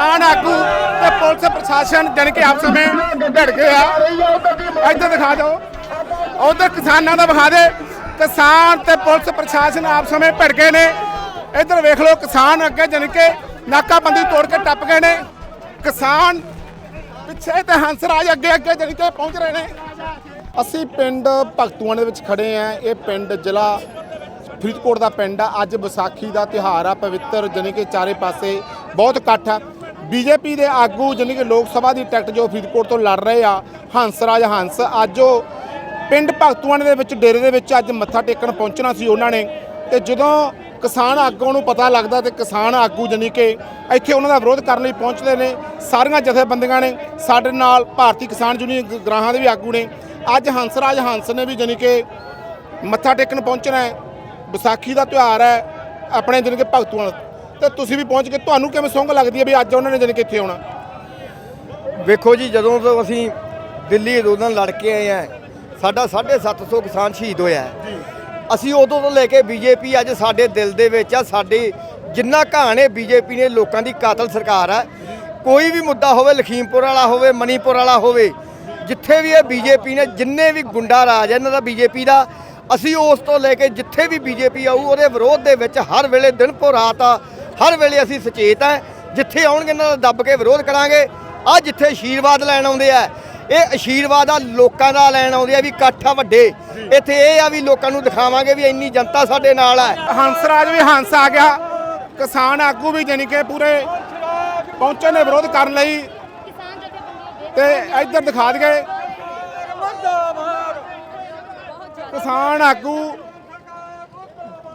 ਕਿਸਾਨ ਆਗੂ ਤੇ ਪੁਲਿਸ ਪ੍ਰਸ਼ਾਸਨ ਜਾਣੀ ਕਿ ਆਪਸ ਵਿੱਚ ਭਿੜ ਗਏ ਆ। ਇੱਧਰ ਦਿਖਾ ਦਿਓ। ਉਧਰ ਕਿਸਾਨਾਂ ਦਾ ਵਿਖਾ ਦੇ ਕਿਸਾਨ ਤੇ ਪੁਲਿਸ ਪ੍ਰਸ਼ਾਸਨ ਆਪਸ ਵਿੱਚ ਭਿੜ ਗਏ ਨੇ। ਇੱਧਰ ਵੇਖ ਲਓ, ਕਿਸਾਨ ਅੱਗੇ ਜਾਣੀ ਕਿ ਨਾਕਾਬੰਦੀ ਤੋੜ ਕੇ ਟੱਪ ਗਏ ਨੇ। ਕਿਸਾਨ ਪਿੱਛੇ ਤੇ ਹੰਸਰਾਜ ਅੱਗੇ ਅੱਗੇ ਜਾਣੀ ਕਿ ਪਹੁੰਚ ਰਹੇ ਨੇ। ਅਸੀਂ ਪਿੰਡ ਭਗਤੂਆਂ ਦੇ ਵਿੱਚ ਖੜੇ ਆ। ਇਹ ਪਿੰਡ ਜ਼ਿਲ੍ਹਾ ਫਰੀਦਕੋਟ ਦਾ ਪਿੰਡ ਆ। ਅੱਜ ਵਿਸਾਖੀ ਦਾ ਤਿਉਹਾਰ ਆ, ਪਵਿੱਤਰ ਜਾਣੀ ਕਿ ਚਾਰੇ ਪਾਸੇ ਬਹੁਤ ਇਕੱਠ ਆ। ਬੀਜੇਪੀ ਦੇ ਆਗੂ ਜਾਣੀ ਕਿ ਲੋਕ ਸਭਾ ਦੀ ਟਿਕਟ ਜੋ ਫਰੀਦਕੋਟ ਤੋਂ ਲੜ ਰਹੇ ਆ ਹੰਸਰਾਜ ਹੰਸ, ਅੱਜ ਉਹ ਪਿੰਡ ਭਗਤੂਆਂ ਦੇ ਵਿੱਚ, ਡੇਰੇ ਦੇ ਵਿੱਚ ਅੱਜ ਮੱਥਾ ਟੇਕਣ ਪਹੁੰਚਣਾ ਸੀ ਉਹਨਾਂ ਨੇ। ਤੇ ਜਦੋਂ ਕਿਸਾਨ ਆਗੂਆਂ ਨੂੰ ਪਤਾ ਲੱਗਦਾ ਤੇ ਕਿਸਾਨ ਆਗੂ ਜਾਣੀ ਕਿ ਇੱਥੇ ਉਹਨਾਂ ਦਾ ਵਿਰੋਧ ਕਰਨ ਲਈ ਪਹੁੰਚਦੇ ਨੇ, ਸਾਰੀਆਂ ਜਥੇਬੰਦੀਆਂ ਨੇ, ਸਾਡੇ ਨਾਲ ਭਾਰਤੀ ਕਿਸਾਨ ਯੂਨੀਅਨ ਗ੍ਰਾਹਾਂ ਦੇ ਵੀ ਆਗੂ ਨੇ, ਅੱਜ ਹੰਸਰਾਜ ਹੰਸ ਨੇ ਵੀ ਜਾਣੀ ਕਿ ਮੱਥਾ ਟੇਕਣ ਪਹੁੰਚਣਾ ਹੈ। ਵਿਸਾਖੀ ਦਾ ਤਿਉਹਾਰ ਹੈ, ਆਪਣੇ ਜਾਣੀ ਕਿ ਭਗਤੂਆਂ ਤੇ ਤੁਸੀਂ ਵੀ ਪਹੁੰਚ ਕੇ ਤੁਹਾਨੂੰ ਕਿਵੇਂ ਸੌਂਗ ਲੱਗਦੀ ਹੈ ਵੀ ਅੱਜ ਉਹਨਾਂ ਨੇ ਜਾਣੀ ਕਿ ਇੱਥੇ ਆਉਣਾ? ਵੇਖੋ ਜੀ ਜਦੋਂ ਤੋਂ ਅਸੀਂ ਦਿੱਲੀ ਅੰਦੋਲਨ ਲੜ ਕੇ ਆਏ ਆ ਸਾਡਾ 750 ਕਿਸਾਨ ਸ਼ਹੀਦ ਹੋਇਆ। ਅਸੀਂ ਉਦੋਂ ਤੋਂ ਲੈ ਕੇ ਬੀਜੇਪੀ ਅੱਜ ਸਾਡੇ ਦਿਲ ਦੇ ਵਿੱਚ ਆ ਸਾਡੇ ਜਿੰਨਾ ਕਹਾਣੇ ਬੀਜੇਪੀ ਨੇ ਲੋਕਾਂ ਦੀ ਕਾਤਲ ਸਰਕਾਰ ਹੈ ਕੋਈ ਵੀ ਮੁੱਦਾ ਹੋਵੇ ਲਖੀਮਪੁਰ ਵਾਲਾ ਹੋਵੇ ਮਣੀਪੁਰ ਵਾਲਾ ਹੋਵੇ ਜਿੱਥੇ ਵੀ ਇਹ ਬੀਜੇਪੀ ਨੇ ਜਿੰਨੇ ਵੀ ਗੁੰਡਾ ਰਾਜ ਹੈ ਇਹਨਾਂ ਦਾ ਬੀਜੇਪੀ ਦਾ ਅਸੀਂ ਉਸ ਤੋਂ ਲੈ ਕੇ ਜਿੱਥੇ ਵੀ ਬੀਜੇਪੀ ਆਊ ਉਹਦੇ ਵਿਰੋਧ ਦੇ ਵਿੱਚ ਹਰ ਵੇਲੇ ਦਿਨ ਪੋ ਰਾਤ ਆ ਹਰ ਵੇਲੇ ਅਸੀਂ ਸੁਚੇਤ ਆ ਜਿੱਥੇ ਆਉਣਗੇ ਇਹਨਾਂ ਦਾ ਦੱਬ ਕੇ ਵਿਰੋਧ ਕਰਾਂਗੇ। ਆ ਜਿੱਥੇ ਆਸ਼ੀਰਵਾਦ ਲੈਣ ਆਉਂਦੇ ਆ। ਇਹ ਆਸ਼ੀਰਵਾਦ ਆ ਲੋਕਾਂ ਦਾ ਲੈਣ ਆਉਂਦੇ ਆ ਵੀ ਇਕੱਠ ਆ ਵੱਡੇ। ਇੱਥੇ ਇਹ ਆ ਵੀ ਲੋਕਾਂ ਨੂੰ ਦਿਖਾਵਾਂਗੇ ਵੀ ਇੰਨੀ ਜਨਤਾ ਸਾਡੇ ਨਾਲ ਹੈ ਹੰਸਰਾਜ ਵੀ ਹੰਸ ਆ ਗਿਆ। ਕਿਸਾਨ ਆਗੂ ਵੀ ਜਾਣੀ ਕਿ ਪੂਰੇ ਪਹੁੰਚੇ ਨੇ ਵਿਰੋਧ ਕਰਨ ਲਈ ਤੇ ਇੱਧਰ ਦਿਖਾ ਦਈਏ। ਕਿਸਾਨ ਆਗੂ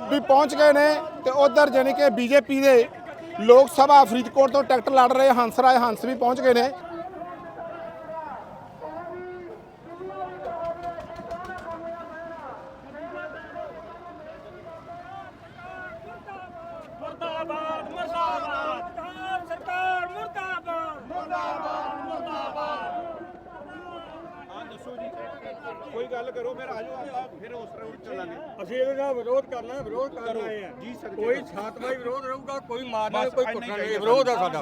ਵੀ ਪਹੁੰਚ ਗਏ ਨੇ। ਤੇ ਉਧਰ ਜਾਣੀ ਕਿ ਬੀਜੇਪੀ ਦੇ ਲੋਕ ਸਭਾ ਫਰੀਦਕੋਟ ਤੋਂ ਟਿਕਟ ਲੜ ਰਹੇ ਹੰਸਰਾਜ ਹੰਸ ਵੀ ਪਹੁੰਚ ਗਏ ਨੇ ਮੁਰਦਾਬਾਦ ਮੁਰਦਾਬਾਦ ਪੰਜਾਬ ਸਰਕਾਰ ਮੁਰਦਾਬਾਦ ਮੁਰਦਾਬਾਦ ਮੁਰਦਾਬਾਦ ਕੋਈ ਗੱਲ ਕਰੋ ਫਿਰ ਆਜੋ ਆਪਾਂ ਫਿਰ ਉਸ ਤਰ੍ਹਾਂ ਚੱਲਾਂਗੇ। ਅਸੀਂ ਇਹਦੇ ਨਾਲ ਵਿਰੋਧ ਕਰਨਾ ਵਿਰੋਧ ਕਰਨ ਆਏ ਆ। ਜੀ ਸਰ ਕੋਈ ਸ਼ਾਂਤਮਈ ਵਿਰੋਧ ਰਹੂਗਾ ਕੋਈ ਮਾਰਨਾ ਕੋਈ ਕੁੱਟਣਾ ਨਹੀਂ ਵਿਰੋਧ ਆ ਸਾਡਾ।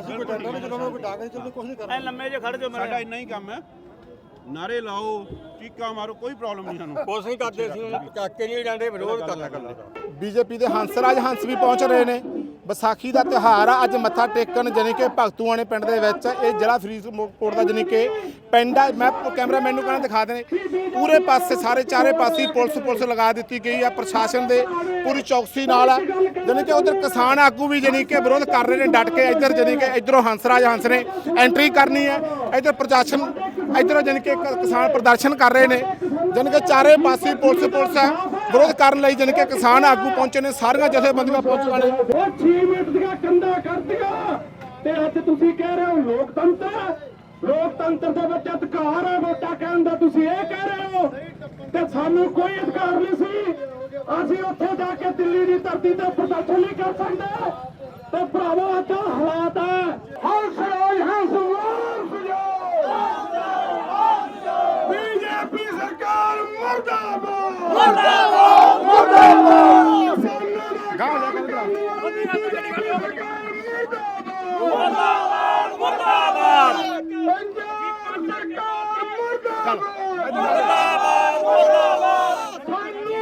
ਅਸੀਂ ਕੋਈ ਡਰਦਾ ਨਹੀਂ ਜਦੋਂ ਕੋਈ ਡਾਕੇ ਚੱਲਦੇ ਕੁਝ ਨਹੀਂ ਕਰਨਾ। ਲੰਮੇ ਜੇ ਖੜ ਜਾਓ ਸਾਡਾ ਇੰਨਾ ਹੀ ਕੰਮ ਹੈ। ਨਾਰੇ ਲਾਓ ਚੀਕਾਂ ਮਾਰੋ ਕੋਈ ਪ੍ਰੋਬਲਮ ਨਹੀਂ ਸਾਨੂੰ। ਕੁਛ ਨਹੀਂ ਕਰਦੇ ਅਸੀਂ ਉਹਨੂੰ ਚੱਕ ਕੇ ਨਹੀਂ ਜਾਂਦੇ ਵਿਰੋਧ ਕਰਨਾ ਕਰਨਾ ਬੀਜੇਪੀ ਦੇ ਹੰਸਰਾਜ ਹੰਸ ਵੀ ਪਹੁੰਚ ਰਹੇ ਨੇ। ਵਿਸਾਖੀ ਦਾ ਤਿਉਹਾਰ ਆ, ਅੱਜ ਮੱਥਾ ਟੇਕਣ ਜਾਣੀ ਕਿ ਭਗਤੂਆਣੇ ਪਿੰਡ ਦੇ ਵਿੱਚ ਇਹ ਜ਼ਿਲ੍ਹਾ ਫਰੀਦਕੋਟ ਦਾ ਜਾਣੀ ਕਿ ਪਿੰਡ ਆ। ਮੈਂ ਕੈਮਰਾਮੈਨ ਨੂੰ ਕਹਿੰਦਾ ਦਿਖਾ ਦੇਣੇ। ਪੂਰੇ ਪਾਸੇ, ਸਾਰੇ ਚਾਰੇ ਪਾਸੇ ਪੁਲਿਸ ਪੁਲਿਸ ਲਗਾ ਦਿੱਤੀ ਗਈ ਆ, ਪ੍ਰਸ਼ਾਸਨ ਦੇ ਪੂਰੀ ਚੌਕਸੀ ਨਾਲ ਆ। ਜਾਣੀ ਕਿ ਉਧਰ ਕਿਸਾਨ ਆਗੂ ਵੀ ਜਾਣੀ ਕਿ ਵਿਰੋਧ ਕਰ ਰਹੇ ਨੇ, ਡਟ ਕੇ ਇੱਧਰ ਜਾਣੀ ਕਿ ਇੱਧਰੋਂ ਹੰਸਰਾਜ ਹੰਸ ਨੇ ਐਂਟਰੀ ਕਰਨੀ ਹੈ ਇੱਧਰ ਪ੍ਰਸ਼ਾਸਨ, ਇੱਧਰੋਂ ਜਾਣੀ ਕਿ ਕਿਸਾਨ ਪ੍ਰਦਰਸ਼ਨ ਕਰ ਰਹੇ ਨੇ। ਜਾਣੀ ਕਿ ਚਾਰੇ ਪਾਸੇ ਪੁਲਿਸ ਪੁਲਿਸ ਹੈ ਵਿਰੋਧ ਕਰਨ ਲਈ ਜਾਣੀ ਕਿ ਕਿਸਾਨ ਆਗੂ ਪਹੁੰਚੇ ਨੇ ਸਾਰੀਆਂ ਜਥੇਬੰਦੀਆਂ ਪਹੁੰਚੀਆਂ ਨੇ। ਉਹ 6 ਮਿੰਟ ਦੀਆਂ ਕੰਧਾਂ ਕਰਤੀਆਂ ਤੇ ਅੱਜ ਤੁਸੀਂ ਕਹਿ ਰਹੇ ਹੋ ਲੋਕਤੰਤਰ। ਲੋਕਤੰਤਰ ਦੇ ਵਿੱਚ ਅਧਿਕਾਰ ਹੈ ਵੋਟਾਂ ਕਹਿਣ ਦਾ ਤੁਸੀਂ ਇਹ ਕਹਿ ਰਹੇ ਹੋ ਤੇ ਸਾਨੂੰ ਕੋਈ ਅਧਿਕਾਰ ਨਹੀਂ ਸੀ। ਅਸੀਂ ਉੱਥੇ ਜਾ ਕੇ ਦਿੱਲੀ ਦੀ ਧਰਤੀ ਤੇ ਪ੍ਰਦਰਸ਼ਨ ਨਹੀਂ ਕਰ ਸਕਦੇ। ਤੇ ਭਰਾਵੋ ਅੱਜ ਹਾਲਾਤ ਹੈ ਹੰਸ ਰਾਜ ਹੰਸ ਵਾਰਸ ਬੀਜੇਪੀ ਸਰਕਾਰ ਮਰਦਾਬਾਦ। ਮਰਦਾਬਾਦ ਮਰਦਾਬਾਦ ਗਾਂਹ ਜਾ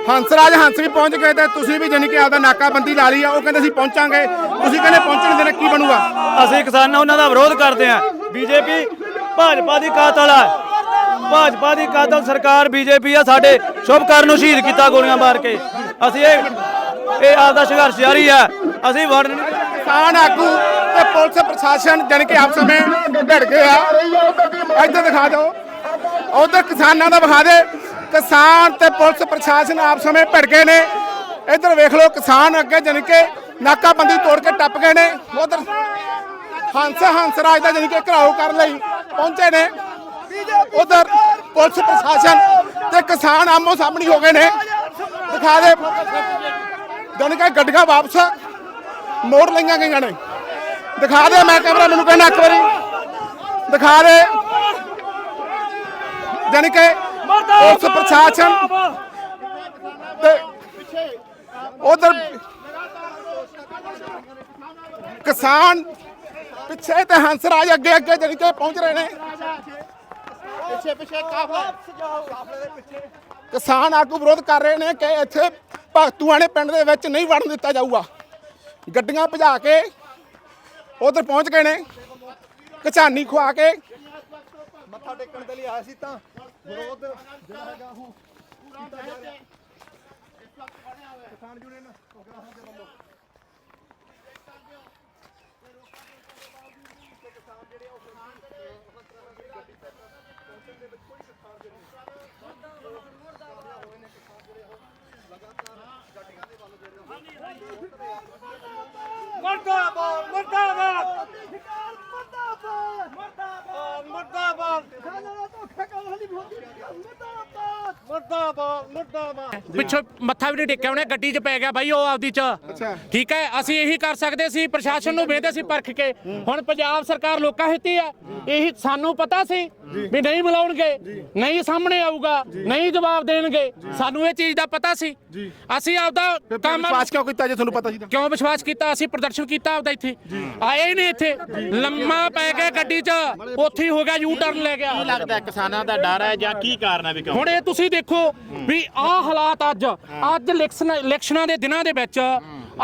ਹੰਸਰਾਜ ਹੰਸ ਵੀ ਪਹੁੰਚ ਗਏ ਤੇ ਤੁਸੀਂ ਵੀ ਜਾਣੀ ਕਿ ਆਪਦਾ ਨਾਕਾਬੰਦੀ ਲਾ ਲਈ ਆ, ਉਹ ਕਹਿੰਦੇ ਅਸੀਂ ਪਹੁੰਚਾਂਗੇ। ਤੁਸੀਂ ਕਹਿੰਦੇ ਪਹੁੰਚਣ ਦੇ ਨਾਲ ਕੀ ਬਣੂਗਾ? ਅਸੀਂ ਕਿਸਾਨਾਂ ਉਹਨਾਂ ਦਾ ਵਿਰੋਧ ਕਰਦੇ ਹਾਂ। ਬੀਜੇਪੀ, ਭਾਜਪਾ ਦੀ ਕਾਤਲ ਹੈ ਭਾਜਪਾ ਦੀ ਕਾਤਲ ਸਰਕਾਰ ਬੀਜੇਪੀ ਆ, ਸਾਡੇ ਸ਼ੁਭ ਸ਼ੁਭਕਰਨ ਨੂੰ ਸ਼ਹੀਦ ਕੀਤਾ ਗੋਲੀਆਂ ਮਾਰ ਕੇ। ਅਸੀਂ ਇਹ ਇਹ ਆਪਦਾ ਸੰਘਰਸ਼ ਜਾਰੀ ਹੈ। ਅਸੀਂ ਵੜਨ ਨਹੀਂ ਕਿਸਾਨ ਆਗੂ ਤੇ ਪੁਲਿਸ ਪ੍ਰਸ਼ਾਸਨ ਜਾਣੀ ਕਿ ਆਪਸ ਵਿੱਚ ਭਿੜ ਗਏ ਆ। ਇੱਧਰ ਦਿਖਾ ਦਿਓ। ਉਧਰ ਕਿਸਾਨਾਂ ਦਾ ਵਿਖਾ ਦੇ। ਕਿਸਾਨ ਤੇ ਪੁਲਿਸ ਪ੍ਰਸ਼ਾਸਨ ਆਪਸ ਵਿੱਚ ਭਿੜ ਗਏ ਨੇ। ਇੱਧਰ ਵੇਖ ਲਓ, ਕਿਸਾਨ ਅੱਗੇ ਜਾਣੀ ਕਿ ਨਾਕਾਬੰਦੀ ਤੋੜ ਕੇ ਟੱਪ ਗਏ ਨੇ। ਉਧਰ ਹੰਸ ਹੰਸਰਾਜ ਦਾ ਜਾਣੀ ਕਿ ਘਰਾਓ ਕਰਨ ਲਈ ਪਹੁੰਚੇ ਨੇ। ਉਧਰ ਪੁਲਿਸ ਪ੍ਰਸ਼ਾਸਨ ਤੇ ਕਿਸਾਨ ਆਮੋ ਸਾਹਮਣੇ ਹੋ ਗਏ ਨੇ। ਦਿਖਾ ਦੇ। ਜਾਣੀ ਕਿ ਗੱਡੀਆਂ ਵਾਪਸ ਮੋੜ ਲਈਆਂ ਗਈਆਂ ਨੇ। ਦਿਖਾ ਦੇ, ਮੈਂ ਕੈਮਰਾ ਮੈਨੂੰ ਕਹਿੰਦਾ ਇੱਕ ਵਾਰੀ। ਦਿਖਾ ਦੇ। ਜਾਣੀ ਕਿ ਪੁਲਿਸ ਪ੍ਰਸ਼ਾਸਨ ਤੇ ਉਧਰ ਕਿਸਾਨ ਪਿੱਛੇ ਤੇ ਹੰਸ ਰਾਜ ਅੱਗੇ ਅੱਗੇ ਜਾਣੀ ਕਿ ਪਹੁੰਚ ਰਹੇ ਨੇ। ਪਿੱਛੇ ਪਿੱਛੇ, ਕਾਫਲਾ। ਕਿਸਾਨ ਆਗੂ ਵਿਰੋਧ ਕਰ ਰਹੇ ਨੇ ਕਿ ਇੱਥੇ ਭਗਤੂਆਣੇ ਪਿੰਡ ਦੇ ਵਿੱਚ ਨਹੀਂ ਵੜਨ ਦਿੱਤਾ ਜਾਊਗਾ। ਗੱਡੀਆਂ ਭਜਾ ਕੇ ਉਧਰ ਪਹੁੰਚ ਗਏ ਨੇ ਕਚਾਨੀ ਖਵਾ ਕੇ। ਮੱਥਾ ਟੇਕਣ ਦੇ ਲਈ ਆਇਆ ਸੀ ਤਾਂ ਵਿਰੋਧ ਜਿਹੜਾ ਹੈਗਾ ਉਹ ਕੀਤਾ ਜਾ ਰਿਹਾ। ਕਿਸਾਨ ਯੂਨੀਅਨ ਉਗਰਾਹਾਂ ਦੇ ਵੱਲੋਂ। ਮਰਦਾਬਾਦ ਮਰਦਾਬਾਦ। ਪਿੱਛੋਂ ਮੱਥਾ ਵੀ ਨਹੀਂ ਟੇਕਿਆ ਉਹਨੇ ਗੱਡੀ 'ਚ ਪੈ ਗਿਆ ਬਾਈ ਉਹ ਆਪਦੀ 'ਚ। ਠੀਕ ਹੈ ਅਸੀਂ ਇਹੀ ਕਰ ਸਕਦੇ ਸੀ ਪ੍ਰਸ਼ਾਸਨ ਨੂੰ ਵੇਖਦੇ ਸੀ ਪਰਖ ਕੇ। ਹੁਣ ਪੰਜਾਬ ਸਰਕਾਰ ਲੋਕਾਂ ਹਿੱਤੀ ਆ ਇਹੀ ਸਾਨੂੰ ਪਤਾ ਸੀ ਵੀ ਨਹੀਂ ਮਿਲਾਉਣਗੇ ਨਹੀਂ ਸਾਹਮਣੇ ਆਊਗਾ ਨਹੀਂ ਜਵਾਬ ਦੇਣਗੇ। ਸਾਨੂੰ ਇਹ ਚੀਜ਼ ਦਾ ਪਤਾ ਸੀ। ਅਸੀਂ ਆਪਦਾ ਕੰਮ ਵਿਸ਼ਵਾਸ ਕਿਉਂ ਕੀਤਾ ਜੇ ਤੁਹਾਨੂੰ ਪਤਾ ਸੀ ਤਾਂ? ਕਿਉਂ ਵਿਸ਼ਵਾਸ ਕੀਤਾ? ਅਸੀਂ ਪ੍ਰਦਰਸ਼ਨ ਕੀਤਾ ਆਪਦਾ ਇੱਥੇ। ਆਏ ਹੀ ਨਹੀਂ ਇੱਥੇ। ਲੰਮਾ ਪੈ ਗਿਆ ਗੱਡੀ 'ਚ। ਉੱਥੇ ਹੀ ਹੋ ਗਿਆ ਯੂ ਟਰਨ ਲੈ ਗਿਆ। ਲੱਗਦਾ ਕਿਸਾਨਾਂ ਦਾ ਡਰ ਹੈ ਜਾਂ ਕੀ ਕਾਰਨ ਹੈ ਵੀ ਕਿਉਂ? ਹੁਣ ਇਹ ਤੁਸੀਂ ਦੇਖੋ ਵੀ ਆਹ ਹਾਲਾਤ ਅੱਜ ਅੱਜ ਇਲੈਕਸ਼ਨਾਂ ਦੇ ਦਿਨਾਂ ਦੇ ਵਿੱਚ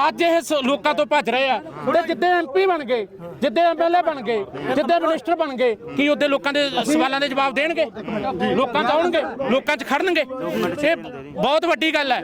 ਅੱਜ ਇਹ ਲੋਕਾਂ ਤੋਂ ਭੱਜ ਰਹੇ ਆ। ਤੇ ਜਿੱਦੇ ਐਮਪੀ ਬਣ ਗਏ, ਜਿੱਦੇ ਐਮਐਲਏ ਬਣ ਗਏ, ਜਿੱਦੇ ਮਿਨਿਸਟਰ ਬਣ ਗਏ, ਕੀ ਉਹਦੇ ਲੋਕਾਂ ਦੇ ਸਵਾਲਾਂ ਦੇ ਜਵਾਬ ਦੇਣਗੇ? ਲੋਕਾਂ 'ਚ ਆਉਣਗੇ, ਲੋਕਾਂ 'ਚ ਖੜਨਗੇ? ਇਹ ਬਹੁਤ ਵੱਡੀ ਗੱਲ ਹੈ।